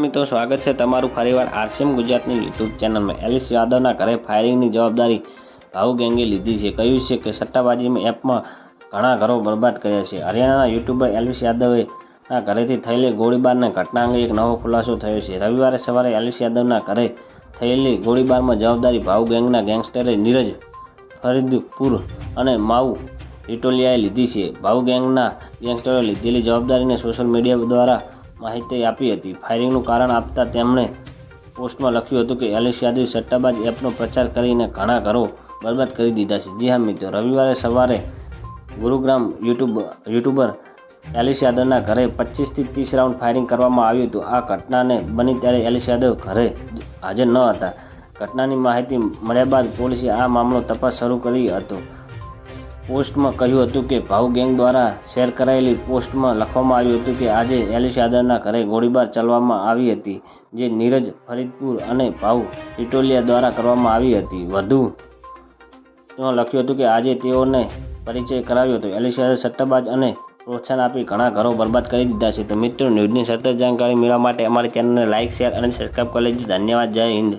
મિત્રો, સ્વાગત છે તમારું ફરીવાર આરસીએમ ગુજરાતની યુટ્યુબ ચેનલમાં. એલિસ યાદવના ઘરે ફાયરિંગની જવાબદારી ભાવ ગેંગે લીધી છે. કહ્યું છે કે સટ્ટાબાજીમાં એપમાં ઘણા ઘરો બરબાદ કર્યા છે. હરિયાણાના યુટ્યુબર એલિસ યાદવે ના ઘરેથી થયેલી ગોળીબારના ઘટના અંગે એક નવો ખુલાસો થયો છે. રવિવારે સવારે એલિસ યાદવના ઘરે થયેલી ગોળીબારમાં જવાબદારી ભાવ ગેંગના ગેંગસ્ટરે નીરજ ફરીદપુર અને માઉ ઇટોલિયાએ લીધી છે. ભાવ ગેંગના ગેંગસ્ટરોએ લીધેલી જવાબદારીને સોશિયલ મીડિયા દ્વારા માહિતી આપી હતી. ફાયરિંગનું કારણ આપતા તેમણે પોસ્ટમાં લખ્યું હતું કે, એલિસ યાદવે સટ્ટાબાજ એપનો પ્રચાર કરીને ઘણા ઘરો બરબાદ કરી દીધા છે. જી હા મિત્રો, રવિવારે સવારે ગુરુગ્રામ યુટ્યુબ, યુટ્યુબર એલિસ યાદવના ઘરે પચીસથી ત્રીસ રાઉન્ડ ફાયરિંગ કરવામાં આવ્યું હતું. આ ઘટનાને બની ત્યારે એલિસ યાદવ ઘરે હાજર ન હતા. ઘટનાની માહિતી મળ્યા બાદ પોલીસે આ મામલો તપાસ શરૂ કરી હતો. પોસ્ટમાં કહ્યું હતું કે ભાવ ગેંગ દ્વારા શેર કરાયેલી પોસ્ટમાં લખવામાં આવ્યું હતું કે આજે એલિશાદરના ઘરે ગોળીબાર ચલાવવામાં આવી હતી, જે નીરજ ફરીદપુર અને ભાવ ટિટોલિયા દ્વારા કરવામાં આવી હતી. વધુ લખ્યું હતું કે આજે તેઓને પરિચય કરાવ્યો હતો. એલિસ યાદવ સટ્ટાબાજ અને પ્રોત્સાહન આપી ઘણા ઘરો બરબાદ કરી દીધા છે. તો મિત્રો, ન્યૂઝની સતત જાણકારી મેળવવા માટે અમારી ચેનલને લાઇક શેર અને સબસ્ક્રાઈબ કરી લેજો. ધન્યવાદ. જય હિન્દ.